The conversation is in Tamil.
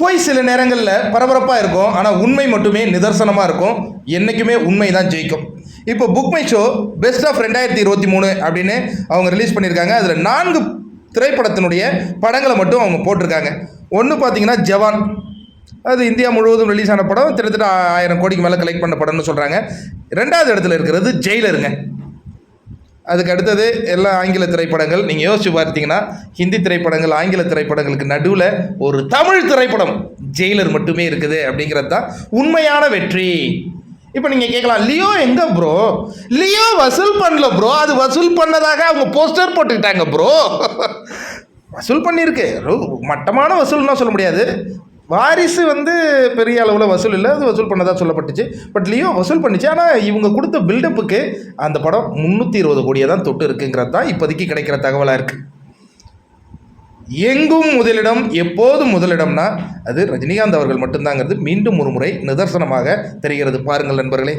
போய் சில நேரங்களில் பரபரப்பாக இருக்கும். ஆனால் உண்மை மட்டுமே நிதர்சனமாக இருக்கும். என்றைக்குமே உண்மை தான் ஜெயிக்கும். இப்போ BookMyShow best of ரெண்டாயிரத்தி இருபத்தி மூணு அப்படின்னு அவங்க ரிலீஸ் பண்ணியிருக்காங்க. அதில் நான்கு திரைப்படத்தினுடைய படங்களை மட்டும் அவங்க போட்டிருக்காங்க. ஒன்று பார்த்தீங்கன்னா ஜவான் அது இந்தியா முழுவதும் ரிலீஸ் ஆன படம். கிட்டத்தட்ட ஆயிரம் கோடிக்கு மேலே கலெக்ட் பண்ண படம்னு சொல்கிறாங்க ரெண்டாவது இடத்துல இருக்கிறது ஜெயிலருங்க அதுக்கு அடுத்தது எல்லா ஆங்கில திரைப்படங்கள். நீங்கள் யோசிச்சு பார்த்தீங்கன்னா ஹிந்தி திரைப்படங்கள் ஆங்கில திரைப்படங்களுக்கு நடுவில் ஒரு தமிழ் திரைப்படம் ஜெயிலர் மட்டுமே இருக்குது அப்படிங்கிறது தான் உண்மையான வெற்றி. இப்போ நீங்கள் கேட்கலாம் லியோ எங்கே ப்ரோ லியோ வசூல் பண்ணல ப்ரோ அது வசூல் பண்ணதாக அவங்க போஸ்டர் போட்டுக்கிட்டாங்க ப்ரோ வசூல் பண்ணியிருக்கு. மட்டமான வசூல்னா சொல்ல முடியாது. வாரிசு வந்து பெரிய அளவில் வசூல் இல்லை. அது வசூல் பண்ணதா சொல்லப்பட்டுச்சு. பட் லியோ வசூல் பண்ணிச்சு. ஆனால் இவங்க கொடுத்த பில்டப்புக்கு அந்த படம் முந்நூற்றி இருபது கோடியை தான் தொட்டு இருக்குங்கிறது தான் இப்போதைக்கு கிடைக்கிற தகவலாக இருக்குது எங்கும் முதலிடம் எப்போதும் முதலிடம்னா அது ரஜினிகாந்த் அவர்கள் மட்டும்தாங்கிறது மீண்டும் ஒரு முறை நிதர்சனமாக தெரிகிறது. பாருங்கள் நண்பர்களே.